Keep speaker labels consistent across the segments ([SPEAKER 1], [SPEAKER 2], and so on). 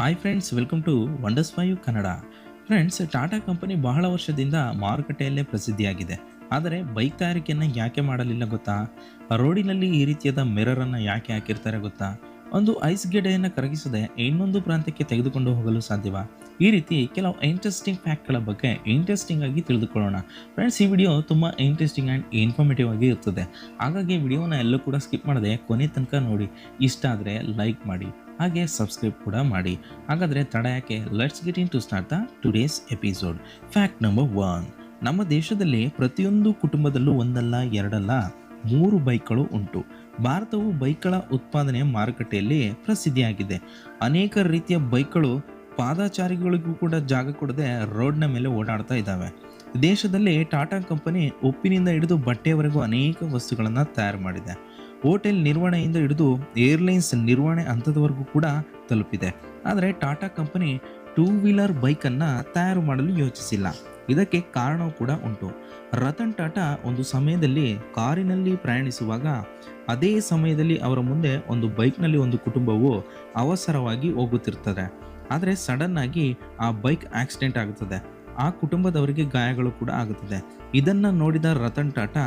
[SPEAKER 1] Hi friends welcome to wonders five Kannada friends Tata company ಬಹಳ ವರ್ಷದಿಂದ ಮಾರುಕಟ್ಟೆಯಲ್ಲೇ ಪ್ರಸಿದ್ಧಿಯಾಗಿದೆ. ಆದರೆ bike ತಯಾರಿಕೆಯನ್ನು ಯಾಕೆ ಮಾಡಲಿಲ್ಲ ಗೊತ್ತಾ? ರೋಡಿನಲ್ಲಿ ಈ ರೀತಿಯಾದ ಮಿರರನ್ನು ಯಾಕೆ ಹಾಕಿರ್ತಾರೆ ಗೊತ್ತಾ? ಒಂದು ಐಸ್ ಗೆಡೆಯನ್ನು ಕರಗಿಸದೆ ಇನ್ನೊಂದು ಪ್ರಾಂತ್ಯಕ್ಕೆ ತೆಗೆದುಕೊಂಡು ಹೋಗಲು ಸಾಧ್ಯವ? ಈ ರೀತಿ ಕೆಲವು ಇಂಟ್ರೆಸ್ಟಿಂಗ್ ಫ್ಯಾಕ್ಟ್ಗಳ ಬಗ್ಗೆ ಇಂಟ್ರೆಸ್ಟಿಂಗ್ ಆಗಿ ತಿಳಿದುಕೊಳ್ಳೋಣ. ಫ್ರೆಂಡ್ಸ್ ಈ ವಿಡಿಯೋ ತುಂಬ ಇಂಟ್ರೆಸ್ಟಿಂಗ್ ಆ್ಯಂಡ್ ಇನ್ಫಾರ್ಮೇಟಿವ್ ಆಗಿ ಇರ್ತದೆ. ಹಾಗಾಗಿ ವಿಡಿಯೋನ ಎಲ್ಲೂ ಕೂಡ ಸ್ಕಿಪ್ ಮಾಡದೆ ಕೊನೆ ತನಕ ನೋಡಿ. ಇಷ್ಟ ಆದರೆ ಲೈಕ್ ಮಾಡಿ. ಹಾಗೆ ಸಬ್ಸ್ಕ್ರೈಬ್ ಕೂಡ ಮಾಡಿ. ಹಾಗಾದರೆ ತಡ ಯಾಕೆ? Let's get into start the today's episode fact number one ನಮ್ಮ ದೇಶದಲ್ಲಿ ಪ್ರತಿಯೊಂದು ಕುಟುಂಬದಲ್ಲೂ ಒಂದಲ್ಲ, ಎರಡಲ್ಲ, ಮೂರು ಬೈಕ್ಗಳು ಉಂಟು. ಭಾರತವು ಬೈಕ್ಗಳ ಉತ್ಪಾದನೆ ಮಾರುಕಟ್ಟೆಯಲ್ಲಿ ಪ್ರಸಿದ್ಧಿಯಾಗಿದೆ. ಅನೇಕ ರೀತಿಯ ಬೈಕ್ಗಳು ಪಾದಾಚಾರಿಗಳಿಗೂ ಕೂಡ ಜಾಗ ಕೊಡದೆ ರೋಡ್ನ ಮೇಲೆ ಓಡಾಡ್ತಾ ಇದ್ದಾವೆ. ದೇಶದಲ್ಲಿ ಟಾಟಾ ಕಂಪನಿ ಉಪ್ಪಿನಿಂದ ಹಿಡಿದು ಬಟ್ಟೆಯವರೆಗೂ ಅನೇಕ ವಸ್ತುಗಳನ್ನು ತಯಾರು ಮಾಡಿದೆ. ಹೋಟೆಲ್ ನಿರ್ವಹಣೆಯಿಂದ ಹಿಡಿದು ಏರ್ಲೈನ್ಸ್ ನಿರ್ವಹಣೆ ಹಂತದವರೆಗೂ ಕೂಡ ತಲುಪಿದೆ. ಆದರೆ ಟಾಟಾ ಕಂಪನಿ ಟೂ ವೀಲರ್ ಬೈಕನ್ನು ತಯಾರು ಮಾಡಲು ಯೋಚಿಸಿಲ್ಲ. ಇದಕ್ಕೆ ಕಾರಣವೂ ಕೂಡ ಉಂಟು. ರತನ್ ಟಾಟಾ ಒಂದು ಸಮಯದಲ್ಲಿ ಕಾರಿನಲ್ಲಿ ಪ್ರಯಾಣಿಸುವಾಗ ಅದೇ ಸಮಯದಲ್ಲಿ ಅವರ ಮುಂದೆ ಒಂದು ಬೈಕ್ನಲ್ಲಿ ಒಂದು ಕುಟುಂಬವು ಅವಸರವಾಗಿ ಹೋಗುತ್ತಿರ್ತದೆ ಆದರೆ ಸಡನ್ ಆಗಿ ಆ ಬೈಕ್ ಆಕ್ಸಿಡೆಂಟ್ ಆಗುತ್ತದೆ. ಆ ಕುಟುಂಬದವರಿಗೆ ಗಾಯಗಳು ಕೂಡ ಆಗುತ್ತದೆ. ಇದನ್ನು ನೋಡಿದ ರತನ್ ಟಾಟಾ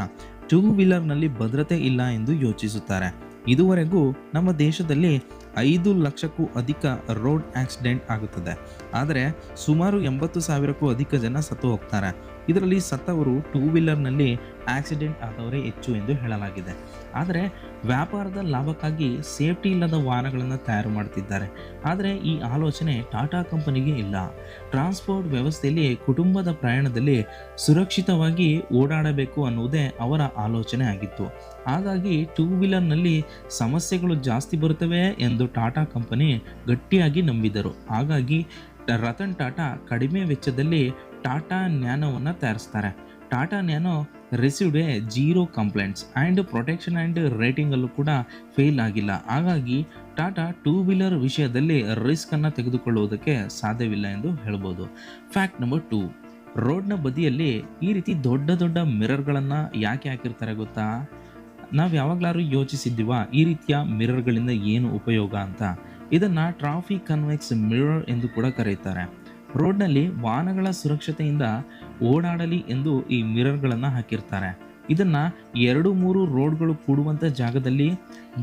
[SPEAKER 1] ಟೂ ವೀಲರ್ನಲ್ಲಿ ಭದ್ರತೆ ಇಲ್ಲ ಎಂದು ಯೋಚಿಸುತ್ತಾರೆ. ಇದುವರೆಗೂ ನಮ್ಮ ದೇಶದಲ್ಲಿ ಐದು ಲಕ್ಷಕ್ಕೂ ಅಧಿಕ ರೋಡ್ ಆಕ್ಸಿಡೆಂಟ್ ಆಗುತ್ತದೆ. ಆದರೆ ಸುಮಾರು ಎಂಬತ್ತು ಸಾವಿರಕ್ಕೂ ಅಧಿಕ ಜನ ಸತ್ತು ಹೋಗ್ತಾರೆ. ಇದರಲ್ಲಿ ಸತ್ತವರು ಟೂ ವೀಲರ್ನಲ್ಲಿ ಆಕ್ಸಿಡೆಂಟ್ ಆದವರೇ ಹೆಚ್ಚು ಎಂದು ಹೇಳಲಾಗಿದೆ. ಆದರೆ ವ್ಯಾಪಾರದ ಲಾಭಕ್ಕಾಗಿ ಸೇಫ್ಟಿ ಇಲ್ಲದ ವಾಹನಗಳನ್ನು ತಯಾರು ಮಾಡುತ್ತಿದ್ದಾರೆ ಆದರೆ ಈ ಆಲೋಚನೆ ಟಾಟಾ ಕಂಪನಿಗೆ ಇಲ್ಲ. ಟ್ರಾನ್ಸ್ಪೋರ್ಟ್ ವ್ಯವಸ್ಥೆಯಲ್ಲಿ ಕುಟುಂಬದ ಪ್ರಯಾಣದಲ್ಲಿ ಸುರಕ್ಷಿತವಾಗಿ ಓಡಾಡಬೇಕು ಅನ್ನುವುದೇ ಅವರ ಆಲೋಚನೆ ಆಗಿತ್ತು. ಹಾಗಾಗಿ ಟೂ ವೀಲರ್ನಲ್ಲಿ ಸಮಸ್ಯೆಗಳು ಜಾಸ್ತಿ ಬರುತ್ತವೆ ಎಂದು ಟಾಟಾ ಕಂಪನಿ ಗಟ್ಟಿಯಾಗಿ ನಂಬಿದರು. ಹಾಗಾಗಿ ರತನ್ ಟಾಟಾ ಕಡಿಮೆ ವೆಚ್ಚದಲ್ಲಿ ಟಾಟಾ ನ್ಯಾನೋವನ್ನು ತಯಾರಿಸ್ತಾರೆ. Tata Nano received a zero complaints and protection and ರೇಟಿಂಗಲ್ಲೂ ಕೂಡ ಫೇಲ್ ಆಗಿಲ್ಲ. ಹಾಗಾಗಿ ಟಾಟಾ ಟೂ ವೀಲರ್ ವಿಷಯದಲ್ಲಿ ರಿಸ್ಕನ್ನು ತೆಗೆದುಕೊಳ್ಳುವುದಕ್ಕೆ ಸಾಧ್ಯವಿಲ್ಲ ಎಂದು ಹೇಳ್ಬೋದು. ಫ್ಯಾಕ್ಟ್ ನಂಬರ್ ಟೂ ರೋಡ್ನ ಬದಿಯಲ್ಲಿ ಈ ರೀತಿ ದೊಡ್ಡ ದೊಡ್ಡ ಮಿರರ್ಗಳನ್ನು ಯಾಕೆ ಹಾಕಿರ್ತಾರೆ ಗೊತ್ತಾ? ನಾವು ಯಾವಾಗಲಾದ್ರೂ ಯೋಚಿಸಿದ್ದೀವ ಈ ರೀತಿಯ ಮಿರರ್ಗಳಿಂದ ಏನು ಉಪಯೋಗ ಅಂತ? ಇದನ್ನು ಟ್ರಾಫಿಕ್ ಕನ್ವೆಕ್ಸ್ ಮಿರರ್ ಎಂದು ಕೂಡ ಕರೆಯುತ್ತಾರೆ ರೋಡ್ನಲ್ಲಿ ವಾಹನಗಳ ಸುರಕ್ಷತೆಯಿಂದ ಓಡಾಡಲಿ ಎಂದು ಈ ಮಿರರ್ಗಳನ್ನು ಹಾಕಿರ್ತಾರೆ. ಇದನ್ನು ಎರಡು ಮೂರು ರೋಡ್ಗಳು ಕೂಡುವಂಥ ಜಾಗದಲ್ಲಿ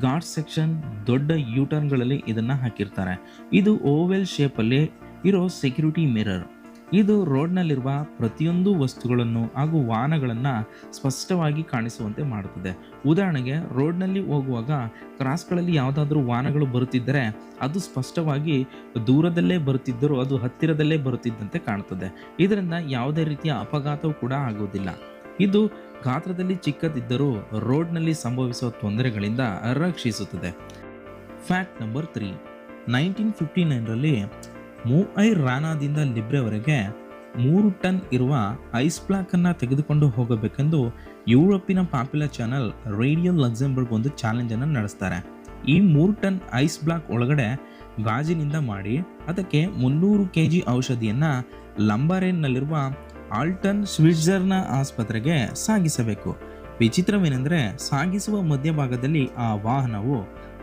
[SPEAKER 1] ಘಾಟ್ ಸೆಕ್ಷನ್, ದೊಡ್ಡ ಯೂಟರ್ನ್ಗಳಲ್ಲಿ ಇದನ್ನು ಹಾಕಿರ್ತಾರೆ. ಇದು ಓವೆಲ್ ಶೇಪಲ್ಲಿ ಇರೋ ಸೆಕ್ಯೂರಿಟಿ ಮಿರರ್. ಇದು ರೋಡ್ನಲ್ಲಿರುವ ಪ್ರತಿಯೊಂದು ವಸ್ತುಗಳನ್ನು ಹಾಗೂ ವಾಹನಗಳನ್ನು ಸ್ಪಷ್ಟವಾಗಿ ಕಾಣಿಸುವಂತೆ ಮಾಡುತ್ತದೆ. ಉದಾಹರಣೆಗೆ, ರೋಡ್ನಲ್ಲಿ ಹೋಗುವಾಗ ಕ್ರಾಸ್ಗಳಲ್ಲಿ ಯಾವುದಾದ್ರೂ ವಾಹನಗಳು ಬರುತ್ತಿದ್ದರೆ, ಅದು ಸ್ಪಷ್ಟವಾಗಿ ದೂರದಲ್ಲೇ ಬರುತ್ತಿದ್ದರೂ, ಅದು ಹತ್ತಿರದಲ್ಲೇ ಬರುತ್ತಿದ್ದಂತೆ ಕಾಣುತ್ತದೆ. ಇದರಿಂದ ಯಾವುದೇ ರೀತಿಯ ಅಪಘಾತವೂ ಕೂಡ ಆಗುವುದಿಲ್ಲ. ಇದು ಗಾತ್ರದಲ್ಲಿ ಚಿಕ್ಕದಿದ್ದರೂ ರೋಡ್ನಲ್ಲಿ ಸಂಭವಿಸುವ ತೊಂದರೆಗಳಿಂದ ರಕ್ಷಿಸುತ್ತದೆ. Fact number three. Nineteen fifty ನೈನ್ರಲ್ಲಿ ಮೂಐ ರಾನಾದಿಂದ ಲಿಬ್ರೆವರೆಗೆ ಮೂರು ಟನ್ ಇರುವ ಐಸ್ ಬ್ಲಾಕನ್ನು ತೆಗೆದುಕೊಂಡು ಹೋಗಬೇಕೆಂದು ಯುರೋಪಿನ ಪಾಪ್ಯುಲರ್ ಚಾನಲ್ ರೇಡಿಯೋ ಲಕ್ಸೆಂಬರ್ಗ್ ಒಂದು ಚಾಲೆಂಜನ್ನು ನಡೆಸ್ತಾರೆ. ಈ ಮೂರು ಟನ್ ಐಸ್ ಬ್ಲಾಕ್ ಒಳಗಡೆ ಗಾಜಿನಿಂದ ಮಾಡಿ ಅದಕ್ಕೆ ಮುನ್ನೂರು ಕೆ ಜಿ ಔಷಧಿಯನ್ನು ಲಂಬಾರೇನ್ನಲ್ಲಿರುವ ಆಲ್ಟನ್ ಸ್ವಿಟ್ಜರ್ನ ಆಸ್ಪತ್ರೆಗೆ ಸಾಗಿಸಬೇಕು. ವಿಚಿತ್ರವೇನೆಂದರೆ ಸಾಗಿಸುವ ಮಧ್ಯಭಾಗದಲ್ಲಿ ಆ ವಾಹನವು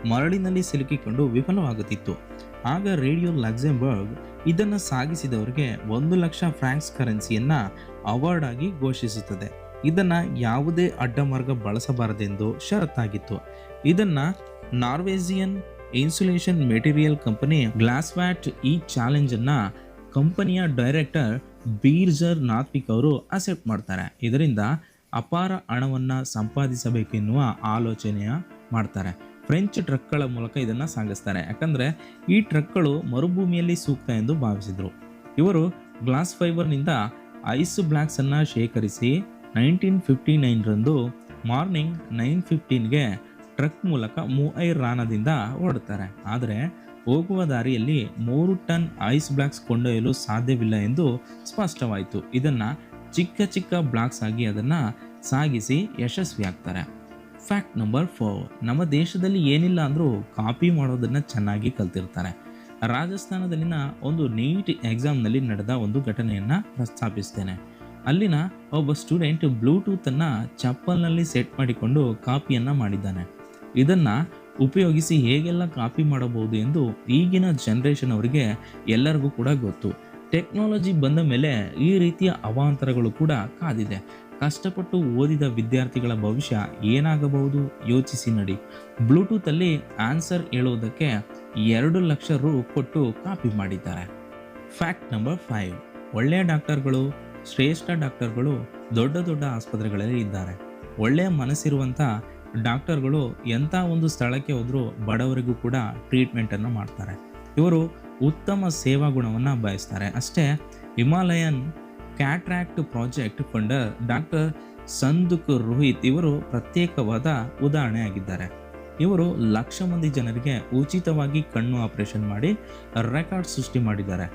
[SPEAKER 1] ಮರಳಿನಲ್ಲಿ ಸಿಲುಕಿಕೊಂಡು ವಿಫಲವಾಗುತ್ತಿತ್ತು. ಆಗ ರೇಡಿಯೋ ಲಕ್ಸೆಂಬರ್ಗ್ ಇದನ್ನು ಸಾಗಿಸಿದವರಿಗೆ ಒಂದು ಲಕ್ಷ ಫ್ರಾಂಕ್ಸ್ ಕರೆನ್ಸಿಯನ್ನು ಅವಾರ್ಡ್ ಆಗಿ ಘೋಷಿಸುತ್ತದೆ. ಇದನ್ನು ಯಾವುದೇ ಅಡ್ಡಮಾರ್ಗ ಬಳಸಬಾರದೆಂದು ಷರತ್ತಾಗಿತ್ತು. ಇದನ್ನು ನಾರ್ವೇಜಿಯನ್ ಇನ್ಸುಲೇಷನ್ ಮೆಟೀರಿಯಲ್ ಕಂಪನಿ ಗ್ಲಾಸ್ವ್ಯಾಟ್ ಈ ಚಾಲೆಂಜನ್ನು ಕಂಪನಿಯ ಡೈರೆಕ್ಟರ್ ಬೀರ್ಜರ್ ನಾತ್ವಿಕ್ ಅವರು ಅಕ್ಸೆಪ್ಟ್ ಮಾಡ್ತಾರೆ. ಇದರಿಂದ ಅಪಾರ ಹಣವನ್ನು ಸಂಪಾದಿಸಬೇಕೆನ್ನುವ ಆಲೋಚನೆಯ ಮಾಡ್ತಾರೆ. ಫ್ರೆಂಚ್ ಟ್ರಕ್ಗಳ ಮೂಲಕ ಇದನ್ನು ಸಾಗಿಸ್ತಾರೆ ಯಾಕಂದರೆ ಈ ಟ್ರಕ್ಗಳು ಮರುಭೂಮಿಯಲ್ಲಿ ಸೂಕ್ತ ಎಂದು ಭಾವಿಸಿದರು. ಇವರು ಗ್ಲಾಸ್ ಫೈಬರ್ನಿಂದ ಐಸ್ ಬ್ಲ್ಯಾಕ್ಸನ್ನು ಶೇಖರಿಸಿ ನೈನ್ಟೀನ್ ಫಿಫ್ಟಿ ನೈನ್ರಂದು ಮಾರ್ನಿಂಗ್ ನೈನ್ ಫಿಫ್ಟೀನ್ಗೆ ಟ್ರಕ್ ಮೂಲಕ ಮೂಐ ರಾನದಿಂದ ಹೊರಡ್ತಾರೆ. ಆದರೆ ಹೋಗುವ ದಾರಿಯಲ್ಲಿ ಮೂರು ಟನ್ ಐಸ್ ಬ್ಲಾಕ್ಸ್ ಕೊಂಡೊಯ್ಯಲು ಸಾಧ್ಯವಿಲ್ಲ ಎಂದು ಸ್ಪಷ್ಟವಾಯಿತು. ಇದನ್ನು ಚಿಕ್ಕ ಚಿಕ್ಕ ಬ್ಲಾಕ್ಸ್ ಆಗಿ ಅದನ್ನು ಸಾಗಿಸಿ ಯಶಸ್ವಿಯಾಗ್ತಾರೆ. ಫ್ಯಾಕ್ಟ್ ನಂಬರ್ ಫೋರ್ ನಮ್ಮ ದೇಶದಲ್ಲಿ ಏನಿಲ್ಲ ಅಂದರೂ ಕಾಪಿ ಮಾಡೋದನ್ನು ಚೆನ್ನಾಗಿ ಕಲ್ತಿರ್ತಾರೆ. ರಾಜಸ್ಥಾನದಲ್ಲಿನ ಒಂದು ನೀಟ್ ಎಕ್ಸಾಮ್ನಲ್ಲಿ ನಡೆದ ಒಂದು ಘಟನೆಯನ್ನು ಪ್ರಸ್ತಾಪಿಸ್ತೇನೆ. ಅಲ್ಲಿನ ಒಬ್ಬ ಸ್ಟೂಡೆಂಟ್ ಬ್ಲೂಟೂತನ್ನು ಚಪ್ಪಲ್ನಲ್ಲಿ ಸೆಟ್ ಮಾಡಿಕೊಂಡು ಕಾಪಿಯನ್ನು ಮಾಡಿದ್ದಾನೆ. ಇದನ್ನು ಉಪಯೋಗಿಸಿ ಹೇಗೆಲ್ಲ ಕಾಪಿ ಮಾಡಬಹುದು ಎಂದು ಈಗಿನ ಜನ್ರೇಷನ್ ಅವರಿಗೆ ಎಲ್ಲರಿಗೂ ಕೂಡ ಗೊತ್ತು. ಟೆಕ್ನಾಲಜಿ ಬಂದ ಮೇಲೆ ಈ ರೀತಿಯ ಅವಾಂತರಗಳು ಕೂಡ ಕಾದಿದೆ. ಕಷ್ಟಪಟ್ಟು ಓದಿದ ವಿದ್ಯಾರ್ಥಿಗಳ ಭವಿಷ್ಯ ಏನಾಗಬಹುದು? ಯೋಚಿಸಿ ನಡಿ. ಬ್ಲೂಟೂತಲ್ಲಿ ಆನ್ಸರ್ ಹೇಳುವುದಕ್ಕೆ ಎರಡು ಲಕ್ಷ ರು ಕೊಟ್ಟು ಕಾಪಿ ಮಾಡಿದ್ದಾರೆ. Fact number five. ಒಳ್ಳೆಯ ಡಾಕ್ಟರ್ಗಳು, ಶ್ರೇಷ್ಠ ಡಾಕ್ಟರ್ಗಳು, ದೊಡ್ಡ ದೊಡ್ಡ ಆಸ್ಪತ್ರೆಗಳಲ್ಲಿ ಇದ್ದಾರೆ. ಒಳ್ಳೆಯ ಮನಸ್ಸಿರುವಂಥ ಡಾಕ್ಟರ್ಗಳು ಎಂಥ ಒಂದು ಸ್ಥಳಕ್ಕೆ ಹೋದರೂ ಬಡವರಿಗೂ ಕೂಡ ಟ್ರೀಟ್ಮೆಂಟನ್ನು ಮಾಡ್ತಾರೆ. ಇವರು ಉತ್ತಮ ಸೇವಾ ಗುಣವನ್ನು ಬಯಸ್ತಾರೆ. ಅಷ್ಟೇ Himalayan cataract project founder doctor Sanduk Ruit ಇವರು ಪ್ರತ್ಯೇಕವಾದ ಉದಾಹರಣೆ ಆಗಿದ್ದಾರೆ. ಇವರು ಲಕ್ಷ ಮಂದಿ ಜನರಿಗೆ ಉಚಿತವಾಗಿ ಕಣ್ಣು ಆಪರೇಷನ್ ಮಾಡಿ ರೆಕಾರ್ಡ್ ಸೃಷ್ಟಿ ಮಾಡಿದ್ದಾರೆ.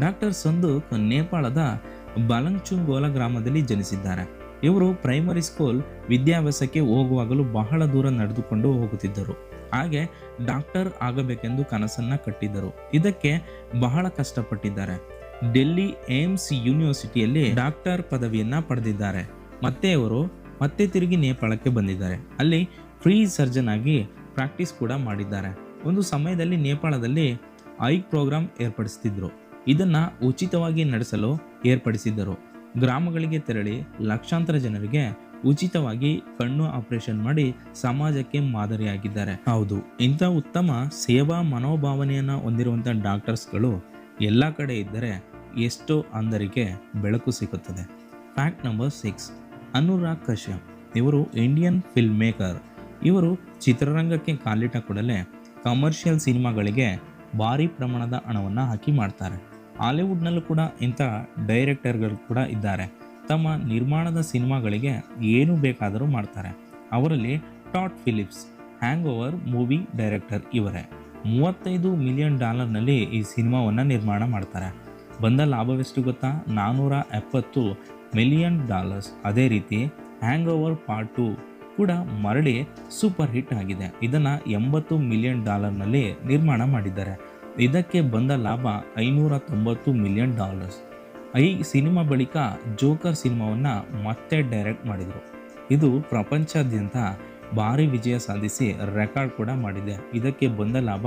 [SPEAKER 1] ಡಾಕ್ಟರ್ ಸಂದುಕ್ ನೇಪಾಳದ ಬಲಂಗ್ಚುಂಗೋಲ ಗ್ರಾಮದಲ್ಲಿ ಜನಿಸಿದ್ದಾರೆ. ಇವರು ಪ್ರೈಮರಿ ಸ್ಕೂಲ್ ವಿದ್ಯಾಭ್ಯಾಸಕ್ಕೆ ಹೋಗುವಾಗಲೂ ಬಹಳ ದೂರ ನಡೆದುಕೊಂಡು ಹೋಗುತ್ತಿದ್ದರು. ಹಾಗೆ ಡಾಕ್ಟರ್ ಆಗಬೇಕೆಂದು ಕನಸನ್ನ ಕಟ್ಟಿದ್ದರು. ಇದಕ್ಕೆ ಬಹಳ ಕಷ್ಟಪಟ್ಟಿದ್ದಾರೆ. ಡೆಲ್ಲಿ ಏಮ್ಸ್ ಯೂನಿವರ್ಸಿಟಿಯಲ್ಲಿ ಡಾಕ್ಟರ್ ಪದವಿಯನ್ನ ಪಡೆದಿದ್ದಾರೆ. ಮತ್ತೆ ಅವರು ಮತ್ತೆ ತಿರುಗಿ ನೇಪಾಳಕ್ಕೆ ಬಂದಿದ್ದಾರೆ. ಅಲ್ಲಿ ಫ್ರೀ ಸರ್ಜನ್ ಆಗಿ ಪ್ರಾಕ್ಟೀಸ್ ಕೂಡ ಮಾಡಿದ್ದಾರೆ. ಒಂದು ಸಮಯದಲ್ಲಿ ನೇಪಾಳದಲ್ಲಿ ಐಕ್ ಪ್ರೋಗ್ರಾಂ ಏರ್ಪಡಿಸ್ತಿದ್ರು. ಇದನ್ನ ಉಚಿತವಾಗಿ ನಡೆಸಲು ಏರ್ಪಡಿಸಿದ್ದರು. ಗ್ರಾಮಗಳಿಗೆ ತೆರಳಿ ಲಕ್ಷಾಂತರ ಜನರಿಗೆ ಉಚಿತವಾಗಿ ಕಣ್ಣು ಆಪರೇಷನ್ ಮಾಡಿ ಸಮಾಜಕ್ಕೆ ಮಾದರಿಯಾಗಿದ್ದಾರೆ. ಹೌದು, ಇಂಥ ಉತ್ತಮ ಸೇವಾ ಮನೋಭಾವನೆಯನ್ನ ಹೊಂದಿರುವಂಥ ಡಾಕ್ಟರ್ಸ್ಗಳು ಎಲ್ಲ ಕಡೆ ಇದ್ದರೆ ಎಷ್ಟೋ ಅಂಧರಿಗೆ ಬೆಳಕು ಸಿಗುತ್ತದೆ. Fact number six Anurag Kashyap, ಇವರು ಇಂಡಿಯನ್ ಫಿಲ್ಮ್ ಮೇಕರ್ ಇವರು ಚಿತ್ರರಂಗಕ್ಕೆ ಕಾಲಿಟ್ಟ ಕೂಡಲೇ ಕಮರ್ಷಿಯಲ್ ಸಿನಿಮಾಗಳಿಗೆ ಭಾರಿ ಪ್ರಮಾಣದ ಹಣವನ್ನು ಹಾಕಿ ಮಾಡ್ತಾರೆ. ಹಾಲಿವುಡ್ನಲ್ಲೂ ಕೂಡ ಇಂಥ ಡೈರೆಕ್ಟರ್ಗಳು ಕೂಡ ಇದ್ದಾರೆ. ತಮ್ಮ ನಿರ್ಮಾಣದ ಸಿನಿಮಾಗಳಿಗೆ ಏನು ಬೇಕಾದರೂ ಮಾಡ್ತಾರೆ. ಅವರಲ್ಲಿ Todd Phillips Hangover movie director ಇವರೇ. ಮೂವತ್ತೈದು ಮಿಲಿಯನ್ ಡಾಲರ್ನಲ್ಲಿ ಈ ಸಿನಿಮಾವನ್ನು ನಿರ್ಮಾಣ ಮಾಡ್ತಾರೆ. ಬಂದ ಲಾಭವೆಷ್ಟು ಗೊತ್ತಾ? ನಾನ್ನೂರ ಎಪ್ಪತ್ತು ಮಿಲಿಯನ್ ಡಾಲರ್ಸ್. ಅದೇ ರೀತಿ ಹ್ಯಾಂಗ್ ಓವರ್ ಪಾರ್ಟ್ ಟು ಕೂಡ ಮರಳಿ ಸೂಪರ್ ಹಿಟ್ ಆಗಿದೆ. ಇದನ್ನು ಎಂಬತ್ತು ಮಿಲಿಯನ್ ಡಾಲರ್ನಲ್ಲಿ ನಿರ್ಮಾಣ ಮಾಡಿದ್ದಾರೆ. ಇದಕ್ಕೆ ಬಂದ ಲಾಭ ಐನೂರ ತೊಂಬತ್ತು ಮಿಲಿಯನ್ ಡಾಲರ್ಸ್. ಈ ಸಿನಿಮಾ ಬಳಿಕ ಜೋಕರ್ ಸಿನಿಮಾವನ್ನು ಮತ್ತೆ ಡೈರೆಕ್ಟ್ ಮಾಡಿದರು. ಇದು ಪ್ರಪಂಚಾದ್ಯಂತ ಭಾರಿ ವಿಜಯ ಸಾಧಿಸಿ ರೆಕಾರ್ಡ್ ಕೂಡ ಮಾಡಿದೆ. ಇದಕ್ಕೆ ಬಂದ ಲಾಭ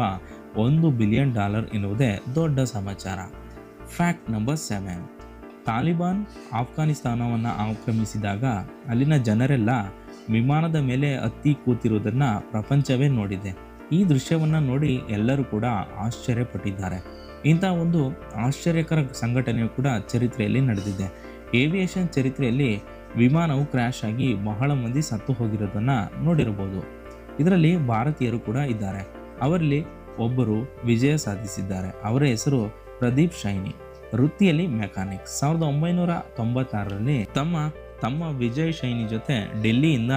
[SPEAKER 1] ಒಂದು ಬಿಲಿಯನ್ ಡಾಲರ್ ಎನ್ನುವುದೇ ದೊಡ್ಡ ಸಮಾಚಾರ. ಫ್ಯಾಕ್ಟ್ ನಂಬರ್ ಸೆವೆನ್ ತಾಲಿಬಾನ್ ಆಫ್ಘಾನಿಸ್ತಾನವನ್ನು ಆಕ್ರಮಿಸಿದಾಗ ಅಲ್ಲಿನ ಜನರೆಲ್ಲ ವಿಮಾನದ ಮೇಲೆ ಹತ್ತಿ ಕೂತಿರುವುದನ್ನು ಪ್ರಪಂಚವೇ ನೋಡಿದೆ. ಈ ದೃಶ್ಯವನ್ನು ನೋಡಿ ಎಲ್ಲರೂ ಕೂಡ ಆಶ್ಚರ್ಯಪಟ್ಟಿದ್ದಾರೆ. ಇಂಥ ಒಂದು ಆಶ್ಚರ್ಯಕರ ಸಂಘಟನೆಯು ಕೂಡ ಚರಿತ್ರೆಯಲ್ಲಿ ನಡೆದಿದೆ. ಏವಿಯೇಷನ್ ಚರಿತ್ರೆಯಲ್ಲಿ ವಿಮಾನವು ಕ್ರ್ಯಾಶ್ ಆಗಿ ಬಹಳ ಮಂದಿ ಸತ್ತು ಹೋಗಿರೋದನ್ನು ನೋಡಿರಬಹುದು ಇದರಲ್ಲಿ ಭಾರತೀಯರು ಕೂಡ ಇದ್ದಾರೆ. ಅವರಲ್ಲಿ ಒಬ್ಬರು ವಿಜಯ ಸಾಧಿಸಿದ್ದಾರೆ. ಅವರ ಹೆಸರು ಪ್ರದೀಪ್ ಶೈನಿ. ವೃತ್ತಿಯಲ್ಲಿ ಮೆಕ್ಯಾನಿಕ್ ಸಾವಿರದ ಒಂಬೈನೂರ ತೊಂಬತ್ತಾರರಲ್ಲಿ ತಮ್ಮ ತಮ್ಮ ವಿಜಯ್ ಶೈನಿ ಜೊತೆ ಡೆಲ್ಲಿಯಿಂದ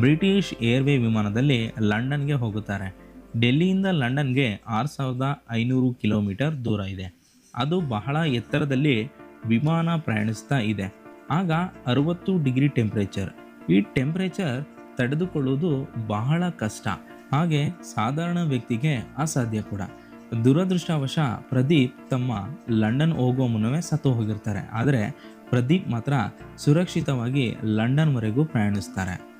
[SPEAKER 1] ಬ್ರಿಟಿಷ್ ಏರ್ವೇ ವಿಮಾನದಲ್ಲಿ ಲಂಡನ್ಗೆ ಹೋಗುತ್ತಾರೆ. ಡೆಲ್ಲಿಯಿಂದ ಲಂಡನ್ಗೆ ಆರು ಸಾವಿರದ ಐನೂರು ಕಿಲೋಮೀಟರ್ ದೂರ ಇದೆ. ಅದು ಬಹಳ ಎತ್ತರದಲ್ಲಿ ವಿಮಾನ ಪ್ರಯಾಣಿಸ್ತಾ ಇದೆ. ಆಗ ಅರವತ್ತು ಡಿಗ್ರಿ ಟೆಂಪ್ರೇಚರ್. ಈ ಟೆಂಪ್ರೇಚರ್ ತಡೆದುಕೊಳ್ಳುವುದು ಬಹಳ ಕಷ್ಟ. ಹಾಗೆ ಸಾಧಾರಣ ವ್ಯಕ್ತಿಗೆ ಅಸಾಧ್ಯ ಕೂಡ. ದುರದೃಷ್ಟವಶ ಪ್ರದೀಪ್ ತಮ್ಮ ಲಂಡನ್ ಹೋಗುವ ಮುನ್ನವೇ ಸತ್ತು ಹೋಗಿರ್ತಾರೆ. ಆದರೆ ಪ್ರದೀಪ್ ಮಾತ್ರ ಸುರಕ್ಷಿತವಾಗಿ ಲಂಡನ್ವರೆಗೂ ಪ್ರಯಾಣಿಸ್ತಾರೆ.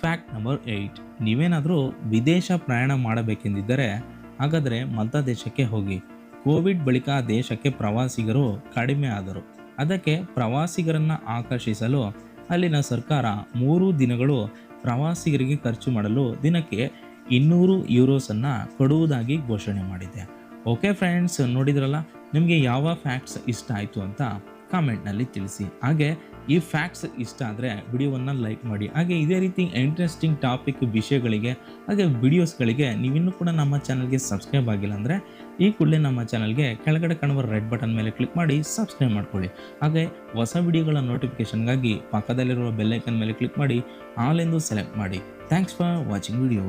[SPEAKER 1] Fact number eight. ನೀವೇನಾದರೂ ವಿದೇಶ ಪ್ರಯಾಣ ಮಾಡಬೇಕೆಂದಿದ್ದರೆ ಹಾಗಾದರೆ ಮತ ದೇಶಕ್ಕೆ ಹೋಗಿ. ಕೋವಿಡ್ ಬಳಿಕ ದೇಶಕ್ಕೆ ಪ್ರವಾಸಿಗರು ಕಡಿಮೆ ಆದರು. ಅದಕ್ಕೆ ಪ್ರವಾಸಿಗರನ್ನು ಆಕರ್ಷಿಸಲು ಅಲ್ಲಿನ ಸರ್ಕಾರ ಮೂರು ದಿನಗಳು ಪ್ರವಾಸಿಗರಿಗೆ ಖರ್ಚು ಮಾಡಲು ದಿನಕ್ಕೆ ಇನ್ನೂರು ಯೂರೋಸನ್ನು ಕೊಡುವುದಾಗಿ ಘೋಷಣೆ ಮಾಡಿದೆ. ಓಕೆ ಫ್ರೆಂಡ್ಸ್ ನೋಡಿದ್ರಲ್ಲ? ನಿಮಗೆ ಯಾವ ಫ್ಯಾಕ್ಟ್ಸ್ ಇಷ್ಟ ಆಯಿತು ಅಂತ ಕಾಮೆಂಟ್ನಲ್ಲಿ ತಿಳಿಸಿ. ಹಾಗೆ ಈ ಫ್ಯಾಕ್ಟ್ಸ್ ಇಷ್ಟ ಆದರೆ ವಿಡಿಯೋವನ್ನು ಲೈಕ್ ಮಾಡಿ. ಹಾಗೆ ಇದೇ ರೀತಿ ಇಂಟ್ರೆಸ್ಟಿಂಗ್ ಟಾಪಿಕ್ ವಿಷಯಗಳಿಗೆ, ಹಾಗೆ ವಿಡಿಯೋಸ್ಗಳಿಗೆ ನೀವಿನ್ನೂ ಕೂಡ ನಮ್ಮ ಚಾನಲ್ಗೆ ಸಬ್ಸ್ಕ್ರೈಬ್ ಆಗಿಲ್ಲ ಅಂದರೆ ಈ ಕೂಡಲೇ ನಮ್ಮ ಚಾನಲ್ಗೆ ಕೆಳಗಡೆ ಕಾಣುವ ರೆಡ್ ಬಟನ್ ಮೇಲೆ ಕ್ಲಿಕ್ ಮಾಡಿ ಸಬ್ಸ್ಕ್ರೈಬ್ ಮಾಡ್ಕೊಳ್ಳಿ. ಹಾಗೆ ಹೊಸ ವಿಡಿಯೋಗಳ ನೋಟಿಫಿಕೇಷನ್ಗಾಗಿ ಪಕ್ಕದಲ್ಲಿರುವ ಬೆಲ್ಲೈಕನ್ ಮೇಲೆ ಕ್ಲಿಕ್ ಮಾಡಿ ಆಲ್ ಎಂದು ಸೆಲೆಕ್ಟ್ ಮಾಡಿ. Thanks for watching video